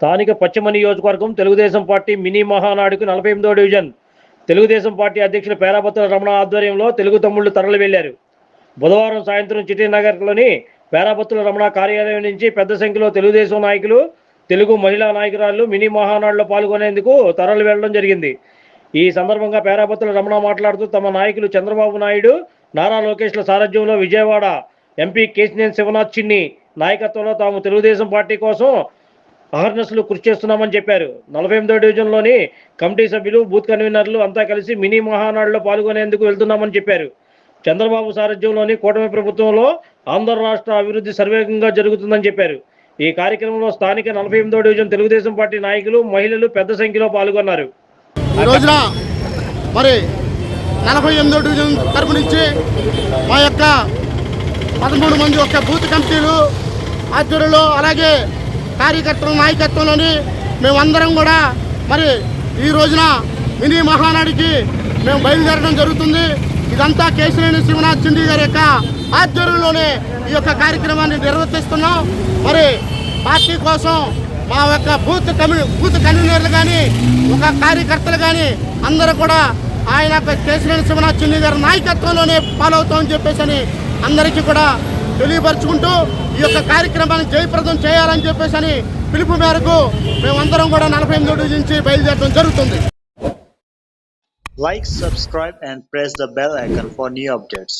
స్థానిక పశ్చిమ నియోజకవర్గం తెలుగుదేశం పార్టీ మినీ మహానాడుకు నలభై ఎనిమిదో డివిజన్. తెలుగుదేశం పార్టీ అధ్యక్షులు పేరాపత్ర రమణ ఆధ్వర్యంలో తెలుగు తమ్ముళ్ళు తరలి వెళ్ళారు బుధవారం సాయంత్రం చిట్టినగర్లోని పేరాపత్రుల రమణ కార్యాలయం నుంచి పెద్ద సంఖ్యలో తెలుగుదేశం నాయకులు తెలుగు మహిళా నాయకురాలు మినీ మహానాడులో పాల్గొనేందుకు తరలి వెళ్ళడం జరిగింది. ఈ సందర్భంగా పేరాపత్రుల రమణ మాట్లాడుతూ తమ నాయకులు చంద్రబాబు నాయుడు నారా లోకేష్ల సారథ్యంలో విజయవాడ ఎంపీ కేసినేని శివనాథ్ చిన్ని నాయకత్వంలో తాము తెలుగుదేశం పార్టీ కోసం అహర్నస్లు కృషి చేస్తున్నామని చెప్పారు. నలభై ఎనిమిదో డివిజన్లోని కమిటీ సభ్యులు బూత్ కన్వీనర్లు అంతా కలిసి మినీ మహానాడులో పాల్గొనేందుకు వెళ్తున్నామని చెప్పారు. చంద్రబాబు సారథ్యంలోని కూటమి ప్రభుత్వంలో ఆంధ్ర రాష్ట్ర అభివృద్ధి సర్వేగంగా జరుగుతుందని చెప్పారు. ఈ కార్యక్రమంలో స్థానిక నలభై ఎనిమిదో డివిజన్ తెలుగుదేశం పార్టీ నాయకులు మహిళలు పెద్ద సంఖ్యలో పాల్గొన్నారు. ఈ రోజున మరి నలభై ఎనిమిదో డివిజన్ తరపు నుంచి మా యొక్క పదమూడు మంది యొక్క బూత్ కమిటీలు ఆధ్వర్యంలో అలాగే కార్యకర్తల నాయకత్వంలోని మేమందరం కూడా మరి ఈ రోజున మినీ మహానాడికి మేము బయలుదేరడం జరుగుతుంది. ఇదంతా కేశినేని శివనాథ్ చిండి గారి యొక్క ఆధ్వర్యంలోనే ఈ యొక్క కార్యక్రమాన్ని నిర్వర్తిస్తున్నాం. మరి పార్టీ కోసం మా యొక్క బూత్ కమి బూత్ కన్వీనర్లు కానీ ఒక కార్యకర్తలు కానీ అందరూ కూడా ఆయన యొక్క కేశినేని శివనాథ్ చిండి గారి నాయకత్వంలోనే ఫాలో అవుతామని చెప్పేసి అని అందరికీ కూడా తెలియపరుచుకుంటూ ఈ యొక్క కార్యక్రమాన్ని జయప్రదం చేయాలని చెప్పేసి అని పిలుపు మేరకు మేమందరం కూడా నలభై ఎనిమిది నుంచి బయలుదేరడం జరుగుతుంది. Like subscribe and press the bell icon for new updates